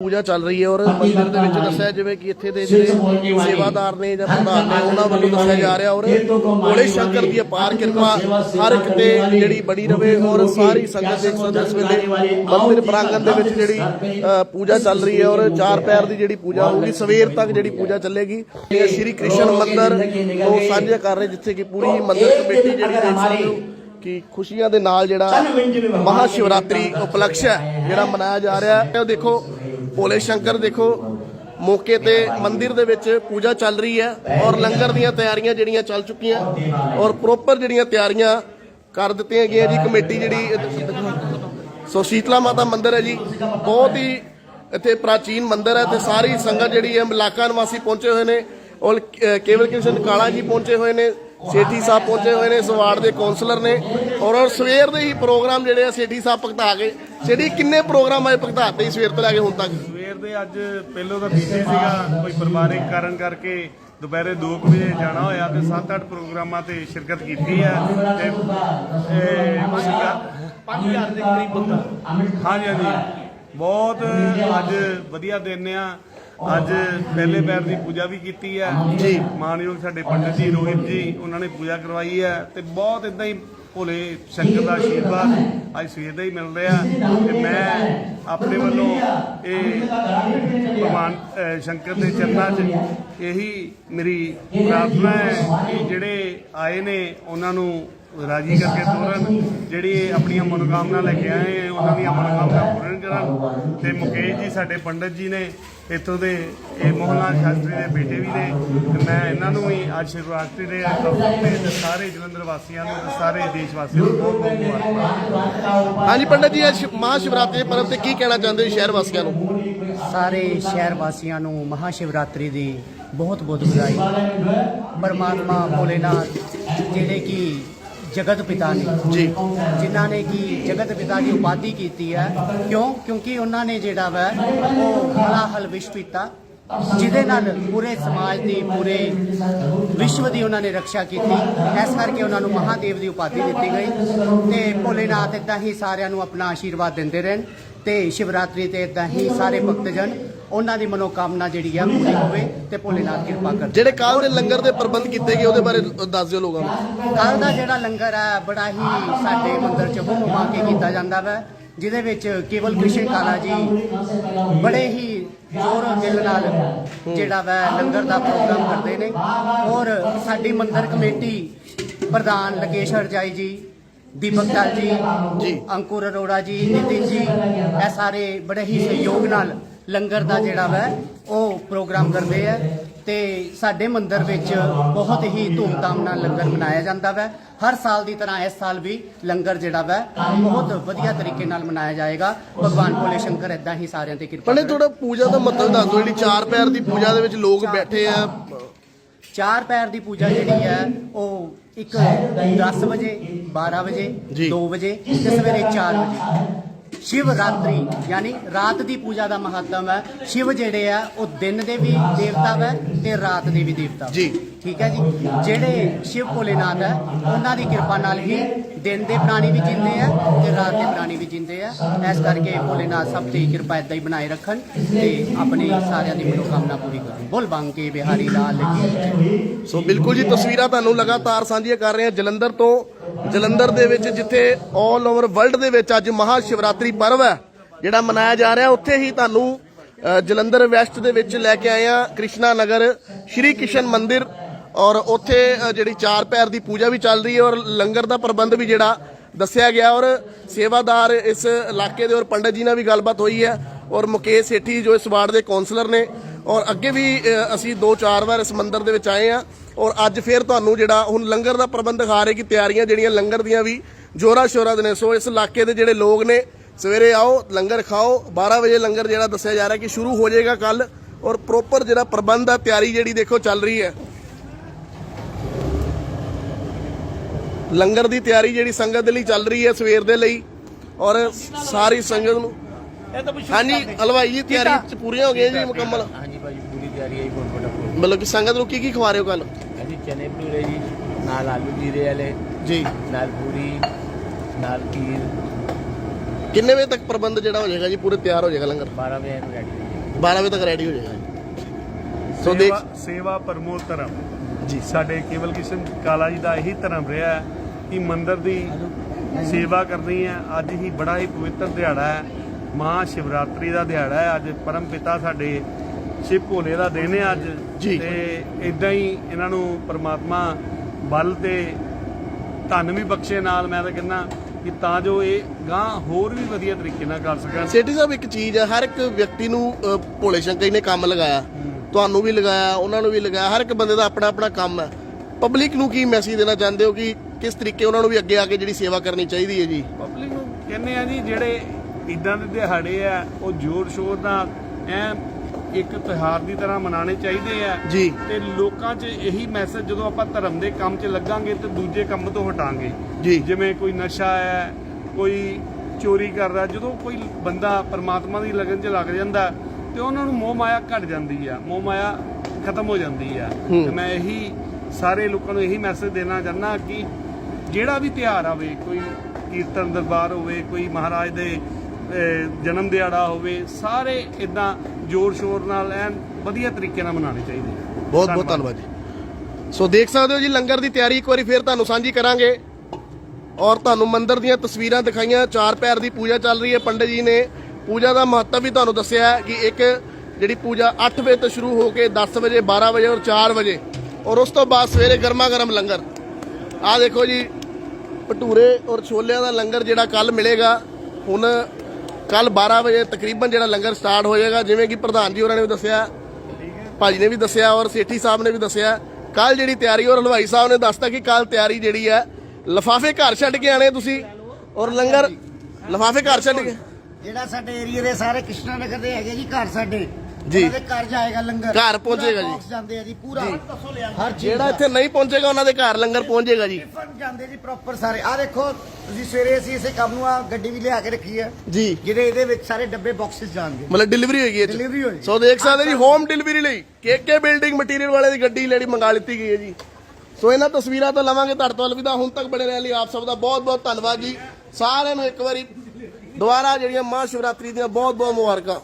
ਪੂਜਾ ਚੱਲ ਰਹੀ ਹੈ ਔਰ ਮੰਦਿਰ ਦੇ ਵਿੱਚ ਦੱਸਿਆ ਜਿਵੇਂ ਕਿ ਇੱਥੇ ਦੇ ਜਿਹੜੇ ਸੇਵਾਦਾਰ ਨੇ ਜਾਂ ਪ੍ਰਧਾਨ ਨੇ ਉਹਨਾਂ ਵੱਲੋਂ ਦੱਸਿਆ ਜਾ ਰਿਹਾ ਔਰ ਭੋਲੇ ਸ਼ੰਕਰ ਦੀ ਅਪਾਰ ਕਿਰਪਾ ਹਰ ਇੱਕ ਤੇ ਜਿਹੜੀ ਬਣੀ ਰਵੇ ਔਰ ਸਾਰੀ ਸੰਗਤ ਦੇ ਇਸ ਵੇਲੇ ਮੰਦਿਰ ਪ੍ਰਾਂਗਣ ਦੇ ਵਿੱਚ ਜਿਹੜੀ ਪੂਜਾ ਚੱਲ ਰਹੀ ਹੈ ਔਰ ਚਾਰ ਪੈਰ ਦੀ ਜਿਹੜੀ ਪੂਜਾ ਹੋਊਗੀ ਸਵੇਰ ਤੱਕ ਜਿਹੜੀ ਪੂਜਾ ਚੱਲੇਗੀ ਇਹ ਸ਼੍ਰੀ ਕ੍ਰਿਸ਼ਨ ਮੰਦਿਰ ਤੋਂ ਸਾਂਝਾ ਕਰ ਰਹੇ ਜਿੱਥੇ ਕਿ ਪੂਰੀ ਮੰਦਿਰ ਕਮੇਟੀ ਜਿਹੜੀ ਦੇਖ ਸਕਦੇ ਹੋ ਕਿ ਖੁਸ਼ੀਆਂ ਦੇ ਨਾਲ ਜਿਹੜਾ ਮਹਾ ਸ਼ਿਵਰਾਤਰੀ ਉਪਲਕਸ਼ ਹੈ ਜਿਹੜਾ ਮਨਾਇਆ ਜਾ ਰਿਹਾ ਹੈ ਉਹ ਦੇਖੋ ਭੋਲੇ ਸ਼ੰਕਰ ਦੇਖੋ, ਮੌਕੇ ਤੇ ਮੰਦਿਰ ਦੇ ਵਿੱਚ ਪੂਜਾ ਚੱਲ ਰਹੀ ਹੈ ਔਰ ਲੰਗਰ ਦੀਆਂ ਤਿਆਰੀਆਂ ਜਿਹੜੀਆਂ ਚੱਲ ਚੁੱਕੀਆਂ ਔਰ ਪ੍ਰੋਪਰ ਜਿਹੜੀਆਂ ਤਿਆਰੀਆਂ ਕਰ ਦਿੱਤੀਆਂ ਗਈਆਂ ਜੀ, ਕਮੇਟੀ ਜਿਹੜੀ ਸੋ ਸ਼ੀਤਲਾ ਮਾਤਾ ਮੰਦਿਰ ਹੈ ਜੀ, ਬਹੁਤ ਹੀ ਇੱਥੇ ਪ੍ਰਾਚੀਨ ਮੰਦਿਰ ਹੈ ਤੇ ਸਾਰੀ ਸੰਗਤ ਜਿਹੜੀ ਹੈ ਇਲਾਕਾ ਨਿਵਾਸੀ ਪਹੁੰਚੇ ਹੋਏ ਨੇ ਔਰ ਕੇਵਲ ਕ੍ਰਿਸ਼ਨ ਕਾਲਾ ਜੀ ਪਹੁੰਚੇ ਹੋਏ ਨੇ। ਸੇਠੀ ਸਾਹਿਬ ਪਹੁੰਚੇ ਹੋਏ ਨੇ ਇਸ ਵਾਰਡ ਦੇ ਕਾਉਂਸਲਰ ਨੇ ਔਰ ਸਵੇਰ ਦੇ ਹੀ ਪ੍ਰੋਗਰਾਮ ਜਿਹੜੇ ਆ ਸੇਠੀ ਸਾਹਿਬ ਭਗਤਾ ਕੇ। ਸੇਠੀ ਕਿੰਨੇ ਪ੍ਰੋਗਰਾਮ ਆਏ ਭਗਤਾਤੇ ਹੀ ਸਵੇਰ ਤੋਂ ਲੈ ਕੇ ਹੁਣ ਤੱਕ? ਸਵੇਰ ਦੇ ਅੱਜ ਪਹਿਲੋਂ ਤਾਂ ਬੀਜੀ ਸੀਗਾ ਕੋਈ ਪਰਿਵਾਰਿਕ ਕਾਰਨ ਕਰਕੇ ਦੁਪਹਿਰੇ 2 ਵਜੇ ਜਾਣਾ ਹੋਇਆ ਤੇ 7-8 ਪ੍ਰੋਗਰਾਮਾਂ ਤੇ ਸ਼ਿਰਕਤ ਕੀਤੀ ਹੈ ਤੇ ਇਹ 5000 ਦੇ ਕਰੀਬ ਬੰਦਾ ਹਾਂਜੀ ਹਾਂਜੀ। ਬਹੁਤ ਅੱਜ ਵਧੀਆ ਦਿਨ ਆ। ਅੱਜ ਪਹਿਲੇ ਪੈਰ ਦੀ ਪੂਜਾ ਵੀ ਕੀਤੀ ਹੈ। ਜੀ। ਮਾਨਯੋਗ ਸਾਡੇ ਪੰਡਿਤ ਜੀ ਰੋਹਿਤ ਜੀ ਉਹਨਾਂ ਨੇ ਪੂਜਾ ਕਰਵਾਈ ਹੈ ਤੇ ਬਹੁਤ ਇਦਾਂ ਹੀ ਭੋਲੇ ਸ਼ੰਕਰ ਦਾ ਆਸ਼ੀਰਵਾਦ ਅੱਜ ਸਵੇਰ ਦਾ ਹੀ ਮਿਲ ਰਿਹਾ। ਤੇ ਮੈਂ ਆਪਣੇ ਵੱਲੋਂ ਇਹ ਭਗਵਾਨ ਸ਼ੰਕਰ ਦੇ ਚਰਨਾਂ 'ਚ ਇਹੀ ਮੇਰੀ ਪ੍ਰਾਰਥਨਾ ਹੈ ਕਿ ਜਿਹੜੇ ਆਏ ਨੇ ਉਹਨਾਂ ਨੂੰ ਰਾਜੀ ਕਰਕੇ ਤੋਰਨ ਜਿਹੜੀ ਆਪਣੀਆਂ ਮਨੋਕਾਮਨਾ ਲੈ ਕੇ ਆਏ ਹੈ, ਉਹਨਾਂ ਦੀਆਂ ਮਨੋਕਾਮਨਾ ਪੂਰਨ ਕਰਨ। ਤੇ ਮੁਕੇਸ਼ ਜੀ ਸਾਡੇ ਪੰਡਤ ਜੀ ਨੇ ਇੱਥੋਂ ਦੇ ਇਹ ਮੋਹਨਲਾਲ ਸ਼ਾਸਤਰੀ ਦੇ ਬੇਟੇ ਵੀ ਨੇ। ਤੇ ਮੈਂ ਇਹਨਾਂ ਨੂੰ ਵੀ ਅੱਜ ਸ਼ਿਵਰਾਤਰੀ ਦੇ ਅਵਸਰ ਤੇ ਤੇ ਸਾਰੇ ਜਲੰਧਰ ਵਾਸੀਆਂ ਨੂੰ ਤੇ ਸਾਰੇ ਦੇਸ਼ ਵਾਸੀਆਂ ਨੂੰ ਬਹੁਤ ਬਹੁਤ ਮੁਬਾਰਕਾਂ। ਹਾਂਜੀ ਪੰਡਤ ਜੀ ਅੱਜ ਮਹਾ ਸ਼ਿਵਰਾਤਰੀ ਦੇ ਪਰਵ ਤੇ ਕੀ ਕਹਿਣਾ ਚਾਹੁੰਦੇ ਹੋ ਸ਼ਹਿਰ ਵਾਸੀਆਂ ਨੂੰ? ਸਾਰੇ ਸ਼ਹਿਰ ਵਾਸੀਆਂ ਨੂੰ ਮਹਾ ਸ਼ਿਵਰਾਤਰੀ ਦੀ ਬਹੁਤ ਬਹੁਤ ਵਧਾਈ। ਪਰਮਾਤਮਾ ਭੋਲੇਨਾਥ ਜਿਹੜੇ ਕਿ ਜਗਤ ਪਿਤਾ ਨੇ। ਜੀ। ਜਿਨ੍ਹਾਂ ਨੇ ਕਿ ਜਗਤ ਪਿਤਾ ਦੀ ਉਪਾਧੀ ਕੀਤੀ ਹੈ। ਕਿਉਂ? ਕਿਉਂਕਿ ਉਹਨਾਂ ਨੇ ਜਿਹੜਾ ਵਾ ਉਹ ਹਲਾਹਲ ਵਿਸ਼ ਪੀਤਾ ਜਿਹਦੇ ਨਾਲ ਪੂਰੇ ਸਮਾਜ ਦੀ ਪੂਰੇ ਵਿਸ਼ਵ ਦੀ ਉਹਨਾਂ ਨੇ ਰੱਖਿਆ ਕੀਤੀ। ਇਸ ਕਰਕੇ ਉਹਨਾਂ ਨੂੰ ਮਹਾਦੇਵ ਦੀ ਉਪਾਧੀ ਦਿੱਤੀ ਗਈ। ਤੇ ਭੋਲੇਨਾਥ ਇਦਾਂ ਹੀ ਸਾਰਿਆਂ ਨੂੰ ਆਪਣਾ ਆਸ਼ੀਰਵਾਦ ਦਿੰਦੇ ਰਹਿਣ ਤੇ ਸ਼ਿਵਰਾਤਰੀ ਤੇ ਇਦਾਂ ਹੀ ਸਾਰੇ ਭਗਤਜਨ ਉਹਨਾਂ ਦੀ ਮਨੋਕਾਮਨਾ ਜਿਹੜੀ ਆ ਪੂਰੀ ਹੋਵੇ ਤੇ ਭੋਲੇਨਾਥ ਕਿਰਪਾ ਕਰ ਜਿਹੜੇ ਕੱਲ ਦੇ ਲੰਗਰ ਦੇ ਪ੍ਰਬੰਧ ਕੀਤੇ ਗਏ ਉਹਦੇ ਬਾਰੇ ਦੱਸ ਦਿਓ ਲੋਕਾਂ ਨੂੰ। ਕੱਲ ਦਾ ਜਿਹੜਾ ਲੰਗਰ ਹੈ ਬੜਾ ਹੀ ਸਾਡੇ ਮੰਦਿਰ ਚ ਹੁਮ ਹੁਮਾ ਕੇ ਕੀਤਾ ਜਾਂਦਾ ਵਾ ਜਿਹਦੇ ਵਿੱਚ ਕੇਵਲ ਕ੍ਰਿਸ਼ਨ ਕਾਲਾ ਜੀ ਬੜੇ ਹੀ ਜ਼ੋਰ ਦਿਲ ਨਾਲ ਜਿਹੜਾ ਵਾ ਲੰਗਰ ਦਾ ਪ੍ਰੋਗਰਾਮ ਕਰਦੇ ਨੇ। ਔਰ ਸਾਡੀ ਮੰਦਿਰ ਕਮੇਟੀ ਪ੍ਰਧਾਨ ਲਕੇਸ਼ ਹਰਜਾਈ ਜੀ ਦੀਪਕ ਦਲ ਜੀ ਜੀ। ਅੰਕੁਰ ਅਰੋੜਾ ਜੀ ਨਿਤਿਨ ਜੀ ਇਹ ਸਾਰੇ ਬੜੇ ਹੀ ਸਹਿਯੋਗ ਨਾਲ ਲੰਗਰ ਦਾ ਜਿਹੜਾ ਵਾ ਉਹ ਪ੍ਰੋਗਰਾਮ ਕਰਦੇ ਆ ਤੇ ਸਾਡੇ ਮੰਦਿਰ ਵਿੱਚ ਬਹੁਤ ਹੀ ਧੂਮਧਾਮ ਨਾਲ ਲੰਗਰ ਮਨਾਇਆ ਜਾਂਦਾ ਵਾ। ਹਰ ਸਾਲ ਦੀ ਤਰ੍ਹਾਂ ਇਸ ਸਾਲ ਵੀ ਲੰਗਰ ਜਿਹੜਾ ਵਾ ਬਹੁਤ ਵਧੀਆ ਤਰੀਕੇ ਨਾਲ ਮਨਾਇਆ ਜਾਏਗਾ। ਭਗਵਾਨ ਭੋਲੇ ਸ਼ੰਕਰ ਇਦਾਂ ਹੀ ਸਾਰਿਆਂ ਤੇ ਕਿਰਪਾ ਕਰੇ। ਥੋੜਾ ਪੂਜਾ ਦਾ ਮਤਲਬ ਦੱਸ ਦਿਓ ਜਿਹੜੀ ਚਾਰ ਪੈਰ ਦੀ ਪੂਜਾ ਦੇ ਵਿੱਚ ਲੋਕ ਬੈਠੇ ਆ। ਚਾਰ ਪੈਰ ਦੀ ਪੂਜਾ ਜਿਹੜੀ ਹੈ ਉਹ ਇੱਕ 10 ਵਜੇ 12 ਵਜੇ ਜੀ। 2 ਵਜੇ ਤੇ ਸਵੇਰੇ 4 ਵਜੇ। ਸ਼ਿਵ ਰਾਤਰੀ ਯਾਨੀ ਰਾਤ ਦੀ ਪੂਜਾ ਦਾ ਮਹੱਤਵ ਹੈ। ਸ਼ਿਵ ਜਿਹੜੇ ਆ ਉਹ ਦਿਨ ਦੇ ਵੀ ਦੇਵਤਾ ਹੈ ਤੇ ਰਾਤ ਦੇ ਵੀ ਦੇਵਤਾ ਜੀ। ਠੀਕ ਹੈ ਜੀ? ਜਿਹੜੇ ਸ਼ਿਵ ਭੋਲੇਨਾਥ ਹੈ ਉਹਨਾਂ ਦੀ ਕਿਰਪਾ ਨਾਲ ਹੀ ਦਿਨ ਦੇ ਪ੍ਰਾਣੀ ਵੀ ਜਿੰਦੇ ਆ ਤੇ ਰਾਤ ਦੇ ਪ੍ਰਾਣੀ ਵੀ ਜਿੰਦੇ ਆ। ਇਸ ਕਰਕੇ ਭੋਲੇਨਾਥ ਸਭ ਤੇ ਕਿਰਪਾ ਏਦਾਂ ਹੀ ਬਣਾਏ ਰੱਖਣ ਤੇ ਆਪਣੀ ਸਾਰਿਆਂ ਦੀ ਮਨੋਕਾਮਨਾ ਪੂਰੀ ਕਰਨ। ਬੋਲ ਬਾਂਕੇ ਬਿਹਾਰੀ ਲਾਲ ਕੀ। ਸੋ ਬਿਲਕੁਲ ਜੀ ਤਸਵੀਰਾਂ ਤੁਹਾਨੂੰ ਲਗਾਤਾਰ ਸਾਂਝੀਆਂ ਕਰ ਰਹੇ ਹਾਂ। ਜਲੰਧਰ ਤੋਂ ਜਲੰਧਰ ਦੇ ਵਿੱਚ ਜਿੱਥੇ 올 ਓਵਰ ਵਰਲਡ ਦੇ ਵਿੱਚ ਅੱਜ ਮਹਾ ਸ਼ਿਵਰਾਤਰੀ ਪਰਵ ਹੈ, ਜਿਹੜਾ ਮਨਾਇਆ ਜਾ ਰਿਹਾ, ਉੱਥੇ ਹੀ ਤੁਹਾਨੂੰ ਜਲੰਧਰ ਵੈਸਟ ਦੇ ਵਿੱਚ ਲੈ ਕੇ ਆਏ ਆ ਕ੍ਰਿਸ਼ਨਾ ਨਗਰ, ਸ਼੍ਰੀ ਕਿਸ਼ਨ ਮੰਦਿਰ, ਔਰ ਉੱਥੇ ਜਿਹੜੀ ਚਾਰ ਪੈਰ ਦੀ ਪੂਜਾ ਵੀ ਚੱਲ ਰਹੀ ਹੈ, ਔਰ ਲੰਗਰ ਦਾ ਪ੍ਰਬੰਧ ਵੀ ਜਿਹੜਾ ਦੱਸਿਆ ਗਿਆ, ਔਰ ਸੇਵਾਦਾਰ ਇਸ ਇਲਾਕੇ ਦੇ, ਔਰ ਪੰਡਤ ਜੀ ਨਾਲ ਵੀ ਗੱਲਬਾਤ ਹੋਈ ਹੈ, ਔਰ ਮੁਕੇਸ਼ ਸੇਠੀ ਜੋ ਇਸ ਵਾਰਡ ਦੇ ਕਾਉਂਸਲਰ ਨੇ, ਔਰ ਅੱਗੇ ਵੀ ਅਸੀਂ ਦੋ ਚਾਰ ਵਾਰ ਇਸ ਮੰਦਿਰ ਦੇ ਵਿੱਚ ਆਏ ਆ ਔਰ ਅੱਜ ਫੇਰ ਤੁਹਾਨੂੰ ਜਿਹੜਾ ਹੁਣ ਲੰਗਰ ਦਾ ਪ੍ਰਬੰਧ ਦਿਖਾ ਰਹੇ ਕਿ ਤਿਆਰੀਆਂ ਜਿਹੜੀਆਂ ਲੰਗਰ ਦੀਆਂ ਵੀ ਜੋਰਾ ਸ਼ੋਰਾ ਦੇ ਨੇ। ਸੋ ਇਸ ਇਲਾਕੇ ਦੇ ਜਿਹੜੇ ਲੋਕ ਨੇ ਸਵੇਰੇ ਆਓ ਲੰਗਰ ਖਾਓ। 12 ਵਜੇ ਲੰਗਰ ਜਿਹੜਾ ਦੱਸਿਆ ਜਾ ਰਿਹਾ ਕਿ ਸ਼ੁਰੂ ਹੋ ਜਾਏਗਾ ਕੱਲ ਔਰ ਪ੍ਰੋਪਰ ਜਿਹੜਾ ਪ੍ਰਬੰਧ ਆ ਤਿਆਰੀ ਜਿਹੜੀ ਦੇਖੋ ਚੱਲ ਰਹੀ ਹੈ। ਲੰਗਰ ਦੀ ਤਿਆਰੀ ਜਿਹੜੀ ਸੰਗਤ ਦੇ ਲਈ ਚੱਲ ਰਹੀ ਹੈ ਸਵੇਰ ਦੇ ਲਈ। ਔਰ ਸਾਰੀ ਸੰਗਤ ਨੂੰ ਹਾਂਜੀ ਹਲਵਾਈ ਜੀ ਤਿਆਰੀ ਚ ਪੂਰੀਆਂ ਹੋ ਗਈਆਂ ਜੀ ਮੁਕੰਮਲ। ਹਾਂਜੀ ਭਾਜੀ ਪੂਰੀ ਤਿਆਰੀ ਹੈ ਮਤਲਬ ਕਿ ਸੰਗਤ ਨੂੰ ਕੀ ਕੀ ਖਵਾ ਰਹੇ ਹੋ ਕੱਲ ਚਨੇ ਭਟੂਰੇ ਜੀ ਨਾਲ ਆਲੂ ਜੀਰੇ ਵਾਲੇ ਜੀ। ਨਾਲ ਪੂਰੀ ਨਾਲ ਖੀਰ। ਕਿੰਨੇ ਵਜੇ ਤੱਕ ਪ੍ਰਬੰਧ ਜਿਹੜਾ ਹੋ ਜਾਏਗਾ ਜੀ? ਪੂਰੇ ਤਿਆਰ ਹੋ ਜਾਏਗਾ ਲੰਗਰ? 12 ਵਜੇ ਨੂੰ ਰੈਡੀ 12 ਵਜੇ ਤੱਕ ਰੈਡੀ ਹੋ ਜਾਏਗਾ ਜੀ। ਸੋ ਦੇਖ ਸੇਵਾ ਸੇਵਾ ਪਰਮੋ ਧਰਮ ਜੀ। ਸਾਡੇ ਕੇਵਲ ਕਿਸ਼ਨ ਕਾਲਾ ਜੀ ਦਾ ਇਹੀ ਧਰਮ ਰਿਹਾ ਹੈ ਕਿ ਮੰਦਿਰ ਦੀ ਸੇਵਾ ਕਰਨੀ ਹੈ। ਅੱਜ ਹੀ ਬੜਾ ਹੀ ਪਵਿੱਤਰ ਦਿਹਾੜਾ ਹੈ। ਮਹਾ ਸ਼ਿਵਰਾਤਰੀ ਦਾ ਦਿਹਾੜਾ ਹੈ। ਅੱਜ ਪਰਮ ਪਿਤਾ ਸਾਡੇ ਸ਼ਿਵ ਭੋਲੇ ਦਾ ਦਿਨ ਹੈ ਅੱਜ। ਜੀ। ਤੇ ਇਦਾਂ ਹੀ ਇਹਨਾਂ ਨੂੰ ਪ੍ਰਮਾਤਮਾ ਬਲ ਤੇ ਧਨ ਵੀ ਬਖਸ਼ੇ ਨਾਲ। ਮੈਂ ਤਾਂ ਕਹਿੰਦਾ ਕਿ ਤਾਂ ਜੋ ਇਹ ਗਾਂ ਹੋਰ ਵੀ ਵਧੀਆ ਤਰੀਕੇ ਨਾਲ ਕਰ ਸਕਣ। ਸੇਠੀ ਸਾਹਿਬ ਇੱਕ ਚੀਜ਼ ਹੈ ਹਰ ਇੱਕ ਵਿਅਕਤੀ ਨੂੰ ਅ, ਭੋਲੇ ਸ਼ੰਕਰ ਜੀ ਨੇ ਕੰਮ ਲਗਾਇਆ। ਤੁਹਾਨੂੰ ਵੀ ਲਗਾਇਆ ਉਹਨਾਂ ਨੂੰ ਵੀ ਲਗਾਇਆ। ਹਰ ਇੱਕ ਬੰਦੇ ਦਾ ਆਪਣਾ ਆਪਣਾ ਕੰਮ ਹੈ ਪਬਲਿਕ ਨੂੰ ਕੀ ਮੈਸੇਜ ਦੇਣਾ ਚਾਹੁੰਦੇ ਹੋ ਕਿ ਕਿਸ ਤਰੀਕੇ ਉਹਨਾਂ ਨੂੰ ਵੀ ਅੱਗੇ ਆ ਕੇ ਜਿਹੜੀ ਸੇਵਾ ਕਰਨੀ ਚਾਹੀਦੀ ਹੈ ਜੀ? ਪਬਲਿਕ ਨੂੰ ਕਹਿੰਦੇ ਆ ਜੀ ਜਿਹੜੇ ਇਦਾਂ ਦੇ ਦਿਹਾੜੇ ਆ ਉਹ ਜ਼ੋਰ ਸ਼ੋਰ ਨਾਲ ਐ ਇੱਕ ਤਿਉਹਾਰ ਦੀ ਤਰ੍ਹਾਂ ਮਨਾਉਣੇ ਚਾਹੀਦੇ ਆ। ਜੀ। ਤੇ ਲੋਕਾਂ 'ਚ ਇਹੀ ਮੈਸੇਜ ਜਦੋਂ ਆਪਾਂ ਧਰਮ ਦੇ ਕੰਮ 'ਚ ਲੱਗਾਂਗੇ ਤੇ ਦੂਜੇ ਕੰਮ ਤੋਂ ਹਟਾਂਗੇ। ਜੀ। ਜਿਵੇਂ ਕੋਈ ਨਸ਼ਾ ਹੈ ਕੋਈ ਚੋਰੀ ਕਰਦਾ ਜਦੋਂ ਕੋਈ ਬੰਦਾ ਪਰਮਾਤਮਾ ਦੀ ਲਗਨ 'ਚ ਲੱਗ ਜਾਂਦਾ ਤੇ ਉਹਨਾਂ ਨੂੰ ਮੋਹ ਮਾਇਆ ਘਟ ਜਾਂਦੀ ਆ ਮੋਹ ਮਾਇਆ ਖਤਮ ਹੋ ਜਾਂਦੀ ਆ। ਤੇ ਮੈਂ ਇਹੀ ਸਾਰੇ ਲੋਕਾਂ ਨੂੰ ਇਹੀ ਮੈਸੇਜ ਦੇਣਾ ਚਾਹੁੰਦਾ ਕਿ ਜਿਹੜਾ ਵੀ ਤਿਉਹਾਰ ਆਵੇ ਕੋਈ ਕੀਰਤਨ ਦਰਬਾਰ ਹੋਵੇ ਕੋਈ ਮਹਾਰਾਜ ਦੇ ਜਨਮ ਦਿਹਾੜਾ ਹੋਵੇ ਸਾਰੇ ਇਦਾਂ ਜ਼ੋਰ ਸ਼ੋਰ ਨਾਲ ਐਨ ਵਧੀਆ ਤਰੀਕੇ ਨਾਲ ਮਨਾਉਣੇ ਚਾਹੀਦੇ ਆ। ਬਹੁਤ ਬਹੁਤ ਧੰਨਵਾਦ ਜੀ। ਸੋ ਦੇਖ ਸਕਦੇ ਹੋ ਜੀ ਲੰਗਰ ਦੀ ਤਿਆਰੀ ਇੱਕ ਵਾਰੀ ਫੇਰ ਤੁਹਾਨੂੰ ਸਾਂਝੀ ਕਰਾਂਗੇ। ਔਰ ਤੁਹਾਨੂੰ ਮੰਦਿਰ ਦੀਆਂ ਤਸਵੀਰਾਂ ਦਿਖਾਈਆਂ ਚਾਰ ਪੈਰ ਦੀ ਪੂਜਾ ਚੱਲ ਰਹੀ ਹੈ ਪੰਡਿਤ ਜੀ ਨੇ ਪੂਜਾ ਦਾ ਮਹੱਤਵ ਵੀ ਤੁਹਾਨੂੰ ਦੱਸਿਆ ਹੈ ਕਿ ਇੱਕ ਜਿਹੜੀ ਪੂਜਾ 8 ਵਜੇ ਤੋਂ ਸ਼ੁਰੂ ਹੋ ਕੇ 10 ਵਜੇ 12 ਵਜੇ ਔਰ 4 ਵਜੇ। ਔਰ ਉਸ ਤੋਂ ਬਾਅਦ ਸਵੇਰੇ ਗਰਮਾ ਗਰਮ ਲੰਗਰ। ਆਹ ਦੇਖੋ ਜੀ ਭਟੂਰੇ ਔਰ ਛੋਲਿਆਂ ਦਾ ਲੰਗਰ ਜਿਹੜਾ ਕੱਲ ਮਿਲੇਗਾ। ਹੁਣ ਕੱਲ 12 ਵਜੇ ਤਕਰੀਬਨ ਜਿਹੜਾ ਲੰਗਰ ਸਟਾਰਟ ਹੋ ਜਾਏਗਾ, ਜਿਵੇਂ ਕਿ ਪ੍ਰਧਾਨ ਜੀ ਹੋਰਾਂ ਨੇ ਵੀ ਦੱਸਿਆ, ਭਾਜੀ ਨੇ ਵੀ ਦੱਸਿਆ ਔਰ ਸੇਠੀ ਸਾਹਿਬ ਨੇ ਵੀ ਦੱਸਿਆ, ਕੱਲ ਜਿਹੜੀ ਤਿਆਰੀ ਔਰ ਹਲਵਾਈ ਸਾਹਿਬ ਨੇ ਦੱਸਤਾ ਕਿ ਕੱਲ ਤਿਆਰੀ ਜਿਹੜੀ ਹੈ, ਲਫਾਫੇ ਘਰ ਛੱਡ ਕੇ ਆਣੇ ਤੁਸੀਂ ਔਰ ਲੰਗਰ ਲਫਾਫੇ ਘਰ ਛੱਡ ਕੇ। ਜਿਹੜਾ ਸਾਡੇ ਏਰੀਆ ਦੇ ਸਾਰੇ ਕ੍ਰਿਸ਼ਨਾ ਨਗਰ ਦੇ ਹੈਗੇ ਜੀ ਘਰ ਸਾਡੇ। ਜੀ। ਉਹਨਾਂ ਦੇ ਘਰ ਜਾਏਗਾ ਲੰਗਰ। ਘਰ ਪਹੁੰਚੇਗਾ ਜੀ। box ਜਾਂਦੇ ਆ ਜੀ ਪੂਰਾ। ਹਰ ਚੀਜ਼ ਜਿਹੜਾ। ਇੱਥੇ ਨਹੀਂ ਪਹੁੰਚੇਗਾ ਉਹਨਾਂ ਦੇ ਘਰ ਲੰਗਰ ਪਹੁੰਚੇਗਾ ਜੀ। ਟਿਫਨ ਜਾਂਦੇ ਜੀ ਪ੍ਰੋਪਰ ਸਾਰੇ। ਆ ਦੇਖੋ ਤੁਸੀਂ ਸਵੇਰੇ ਅਸੀਂ ਇਸੇ ਕੰਮ ਨੂੰ ਆ ਗੱਡੀ ਵੀ ਲਿਆ ਕੇ ਰੱਖੀ ਹੈ ਜੀ। ਜਿਹਦੇ ਇਹਦੇ ਵਿੱਚ ਸਾਰੇ ਡੱਬੇ ਬਾਕਸਸ ਜਾਣਗੇ। ਮਤਲਬ ਡਿਲੀਵਰੀ ਹੋਏਗੀ ਇਹ 'ਚ। Delivery ਹੋਏਗੀ। ਸੋ ਦੇਖ ਸਕਦੇ ਜੀ ਹੋਮ ਡਿਲੀਵਰੀ ਲਈ ਕੇਕੇ ਬਿਲਡਿੰਗ ਮਟੀਰੀਅਲ ਵਾਲੇ ਦੀ ਗੱਡੀ ਜਿਹੜੀ ਮੰਗਾ ਲਿੱਤੀ ਗਈ ਹੈ ਜੀ। ਸੋ ਇਹਨਾਂ ਤਸਵੀਰਾਂ ਤੋਂ ਲਵਾਂਗੇ ਤੁਹਾਡੇ ਤੋਂ ਅਲਵਿਦਾ ਹੁਣ ਤੱਕ ਬਣੇ ਰਹਿਣ ਲਈ ਆਪ ਸਭ ਦਾ ਬਹੁਤ ਬਹੁਤ ਧੰਨਵਾਦ ਜੀ। ਸਾਰਿਆਂ ਨੂੰ ਇੱਕ ਵਾਰੀ ਦੁਬਾਰਾ ਜਿਹੜੀਆਂ ਮਹਾਂ ਸ਼ਿਵਰਾਤਰੀ ਦੀਆਂ ਬਹੁਤ ਬਹੁਤ ਮੁਬਾਰਕਾਂ।